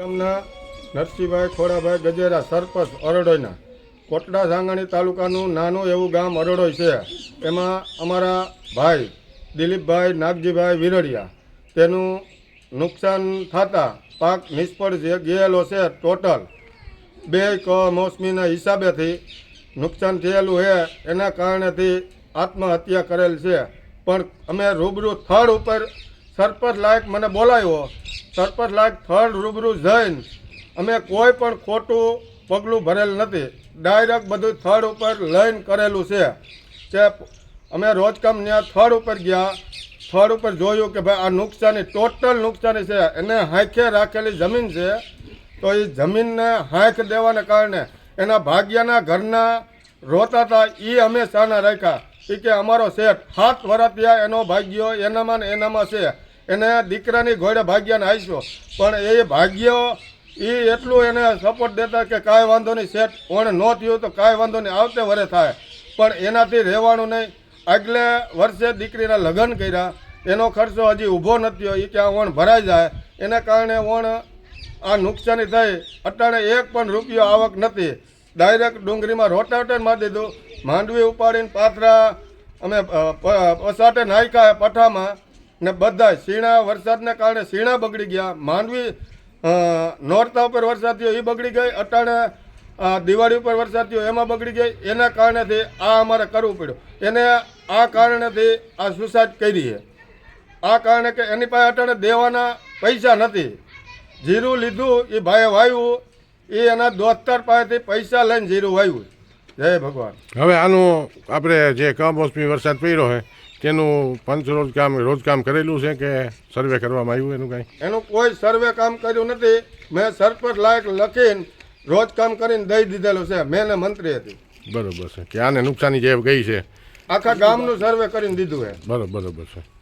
ગામના નરસિંહભાઈ ખોડાભાઈ ગજેરા સરપંચ અરડોઈના કોટડા સાંગાણી તાલુકાનું નાનું એવું ગામ અરડોઈ છે. એમાં અમારા ભાઈ દિલીપભાઈ નાગજીભાઈ વિરડિયા. તેનું નુકસાન થતાં પાક નિષ્ફળ જે ગયેલો છે ટોટલ બે કમોસમીના હિસાબેથી નુકસાન થયેલું છે. એના કારણેથી આત્મહત્યા કરેલ છે. પણ અમે રૂબરૂ થર્ડ ઉપર સરપંચ લાયક મને બોલાવ્યો સરપંચ લાયક થર્ડ રૂબરૂ જઈને અમે કોઈ પણ ખોટું પગલું ભરેલ નથી. ડાયરેક્ટ બધું થળ ઉપર લઈને કરેલું છે. કે અમે રોજકામ ત્યાં થળ ઉપર ગયા થળ ઉપર જોયું કે ભાઈ આ નુકસાની, ટોટલ નુકસાની છે. એને હાંખે રાખેલી જમીન છે. તો એ જમીનને હાંખ દેવાને કારણે એના ભાગ્યના ઘરના રોતા હતા એ અમે સાના રાખ્યા. એ કે અમારો શેઠ સાત વર્ષ એનો ભાગ્યો, એનામાં ને એનામાં છે. એને દીકરાની ઘોડે ભાગ્યાને આવીશો પણ એ ભાગ્યો એ એટલું એને સપોર્ટ દેતા કે કાંઈ વાંધો નહીં સેટ ઓણ ન થયું તો કાંઈ વાંધો નહીં, આવતે વરે થાય. પણ એનાથી રહેવાનું નહીં. આગલે વર્ષે દીકરીના લગ્ન કર્યા. એનો ખર્ચો હજી ઊભો નથી એ ક્યાં ઓણ ભરાઈ જાય. એના કારણે ઓણ આ નુકસાની થઈ. અટાણે એક પણ રૂપિયો આવક નથી. ડાયરેક્ટ ડુંગળીમાં રોટાવટન મારી દીધું. માંડવી ઉપાડીને પાથરા અમે પસાટે નાખ્યા પઠામાં ને બધા શીણા, વરસાદને કારણે શીણા બગડી ગયા. માંડવી નોરતા ઉપર વરસાદ થયો, એ બગડી ગઈ. અટાણે દિવાળી ઉપર વરસાદ થયો, એમાં બગડી ગઈ. એના કારણેથી આ અમારે કરવું પડ્યું. એને આ કારણેથી આ સુસાઇડ કરી આ કારણે કે એની પાસે અટાણે દેવાના પૈસા નથી. જીરું લીધું, એ ભાઈએ વાવ્યું. એ એના દોસ્તાર પાસેથી પૈસા લઈને જીરું વાવ્યું. જય ભગવાન. હવે આનું આપણે જે કમોસમી વરસાદ પડ્યો છે તેનું પંચ રોજ કામ રોજ કામ કરેલું છે કે સર્વે કરવામાં આવ્યું એનું કાંઈ? એનું કોઈ સર્વે કામ કર્યું નથી. મેં સરપંચ લાયક લખીને રોજ કામ કરીને દઈ દીધેલું છે. મેં મંત્રી હતી. બરોબર છે. કે આને નુકસાની જે ગઈ છે. આખા ગામનું સર્વે કરીને દીધું છે બરોબર બરોબર છે.